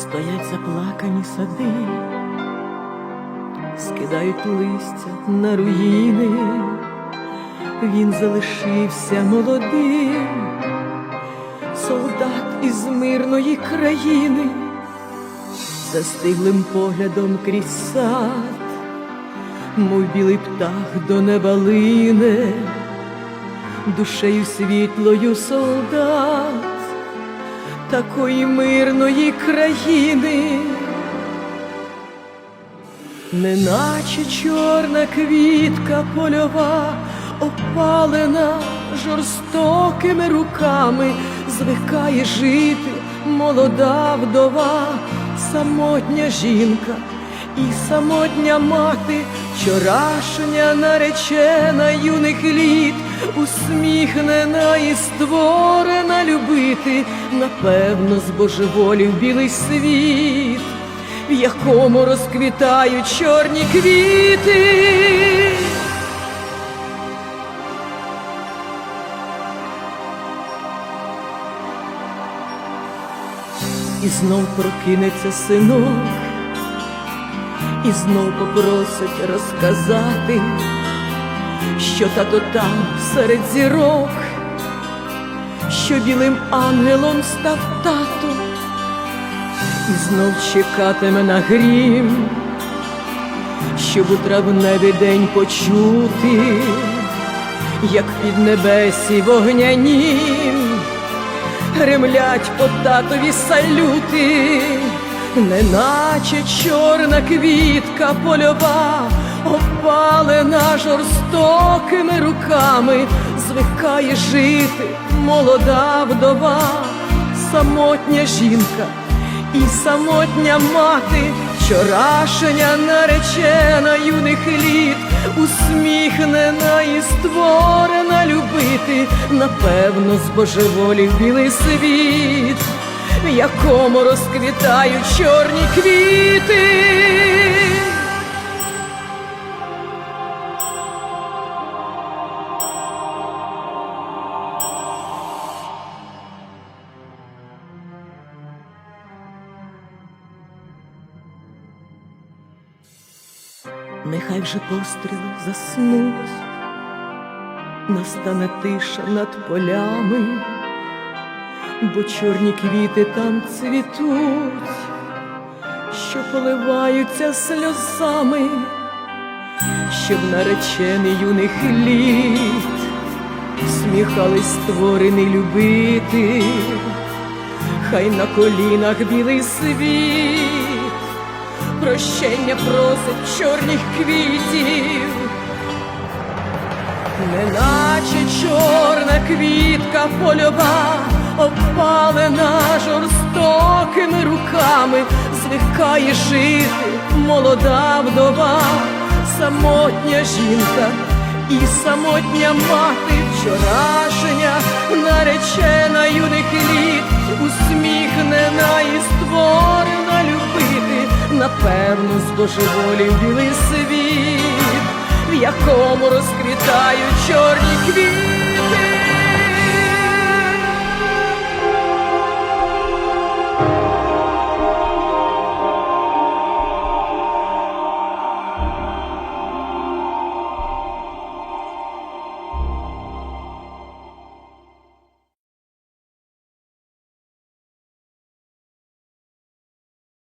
стоять заплакані сади, скидають листя на руїни, він залишився молодим, солдат із мирної країни, застиглим поглядом крізь сад, мов білий птах до неба лине, душею світлою солдат такої мирної країни, неначе чорна квітка польова, опалена жорстокими руками, звикає жити молода вдова, самотня жінка і самотня мати, вчорашня наречена юних літ, усміхнена і створена любити, напевно, збожеволів білий світ, в якому розквітають чорні квіти. І знов прокинеться синок, і знов попросить розказати, що тато там серед зірок, що білим ангелом став тато, і знов чекатиме на грім, щоб у травневий день почути, як під небесі вогнянім гремлять по татові салюти, неначе чорна квітка польова, опалена жорстокими руками, звикає жити молода вдова, самотня жінка і самотня мати, вчорашня наречена юних літ, усміхнена і створена любити, напевно, збожеволів білий світ, в якому розквітають чорні квіти. Нехай вже постріли заснуть, настане тиша над полями, бо чорні квіти там цвітуть, що поливаються сльозами, щоб наречений юних літ сміхались створений любити, хай на колінах білий світ прощення просить чорних квітів, неначе чорна квітка польова, опалена жорстокими руками, звикає жити молода вдова, самотня жінка і самотня мати, вчорашня наречена юних літ, усміхнена і створена напевно, збожеволів білий світ, в якому розквітають чорні квіти.